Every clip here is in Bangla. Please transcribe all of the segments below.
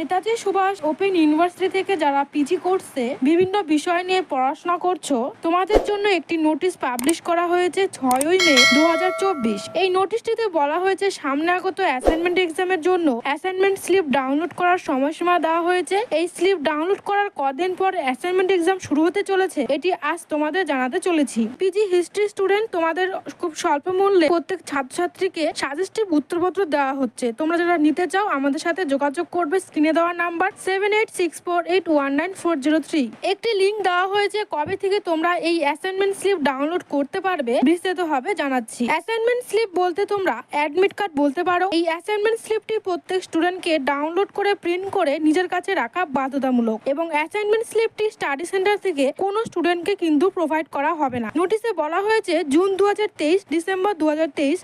নেতাজি সুভাষ ওপেন ইউনিভার্সিটি থেকে যারা পিজি কোর্সে বিভিন্ন বিষয় নিয়ে পড়াশোনা করছ, তোমাদের জন্য একটি নোটিশ পাবলিশ করা হয়েছে ছয়ই মে দু হাজার চব্বিশ। এই নোটিশটিতে বলা হয়েছে, সামনে আগত অ্যাসাইনমেন্ট এক্সামের জন্য অ্যাসাইনমেন্ট স্লিপ ডাউনলোড করার সময়সীমা দেওয়া হয়েছে। এই স্লিপ ডাউনলোড করার কদিন পর অ্যাসাইনমেন্ট এক্সাম শুরু হতে চলেছে। এটি আজ তোমাদের জানাতে চলেছি। পিজি হিস্ট্রি স্টুডেন্ট তোমাদের খুব স্বল্প মূল্যে প্রত্যেক ছাত্রছাত্রীকে সাজেস্টিভ উত্তরপত্র দেওয়া হচ্ছে। তোমরা যারা নিতে চাও, আমাদের সাথে যোগাযোগ করবে স্ক্রিনে দেওয়া number seven eight six four eight one nine four zero three একটি লিঙ্ক দেওয়া হয়েছে কবে থেকে তোমরা এই অ্যাসাইনমেন্ট স্লিপ ডাউনলোড করতে পারবে, বিস্তারিত হবে জানাচ্ছি। অ্যাসাইনমেন্ট স্লিপ বলতে তোমরা অ্যাডমিট কার্ড বলতে পারো। এই অ্যাসাইনমেন্ট স্লিপটি প্রত্যেক স্টুডেন্টকে ডাউনলোড করে প্রিন্ট করে নিজের কাছে রাখা বাধ্যতামূলক এবং অ্যাসাইনমেন্ট স্লিপটি স্টাডি সেন্টার থেকে কোনো স্টুডেন্টকে কিন্তু প্রোভাইড করা হবে না। নোটিশে বলা হয়েছে জুন দু হাজার তেইশ ডিসেম্বর দু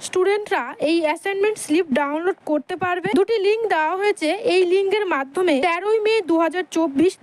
স্টুডেন্টরা এই অ্যাসাইনমেন্ট স্লিপ ডাউনলোড করতে পারবে। দুটি লিঙ্ক দেওয়া হয়েছে, এই লিঙ্কের মাধ্যমে তেরোই মে দু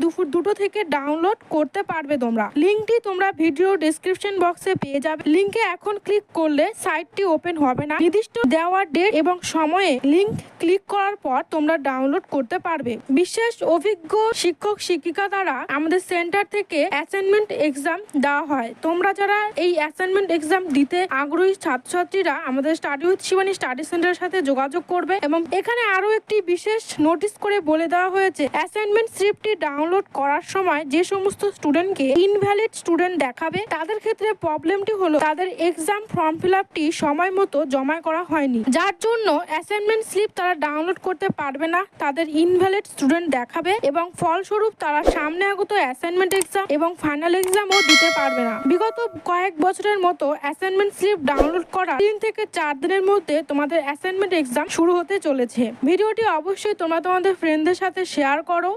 দুপুর দুটো থেকে ডাউনলোড করতে পারবে তোমরা। লিঙ্কটি তোমরা ভিডিও ডেসক্রিপশন বক্সে পেয়ে যাবে। লিঙ্কে এখন ক্লিক করলে সাইটটি ওপেন হবে না। নির্দিষ্ট দেওয়া ডেট এবং সময়ে লিঙ্ক ক্লিক করার পর তোমরা ডাউনলোড করতে পারবে। বিশেষ অভিজ্ঞ শিক্ষক, শিক্ষিকা দ্বারা আমাদের সেন্টার থেকে অ্যাসাইনমেন্ট এক্সাম দেওয়া হয়। তোমরা যারা এই অ্যাসাইনমেন্ট এক্সাম দিতে আগ্রহী ছাত্রছাত্রীরা আমাদের স্টাডি উইথ শিবানী স্টাডি সেন্টারের সাথে যোগাযোগ করবে এবং এখানে আরও একটি বিশেষ নোটিশ করে বলে দেওয়া হয়েছে। অ্যাসাইনমেন্ট স্ক্রিপ্টটি ডাউনলোড করার সময় যে সমস্ত স্টুডেন্টকে ইনভ্যালিড স্টুডেন্ট দেখাবে, তাদের ক্ষেত্রে প্রবলেমটি হলো তাদের এক্সাম ফর্ম ফিল আপটি সময় মতো জমা করা হয়নি। যার জন্য অ্যাসাইনমেন্ট স্লিপ তারা ডাউনলোড করতে পারবে না, তাদের ইনভ্যালিড স্টুডেন্ট দেখাবে এবং ফলস্বরূপ তারা সামনে আগত অ্যাসাইনমেন্ট এক্সাম এবং ফাইনাল এক্সামও দিতে পারবে না। বিগত কয়েক বছরের মতো অ্যাসাইনমেন্ট স্লিপ ডাউনলোড করা তিন থেকে চার দিনের মধ্যে তোমাদের অ্যাসাইনমেন্ট এক্সাম শুরু হতে চলেছে। ভিডিওটি অবশ্যই তোমরা তোমাদের ফ্রেন্ডদের সাথে শেয়ার করো।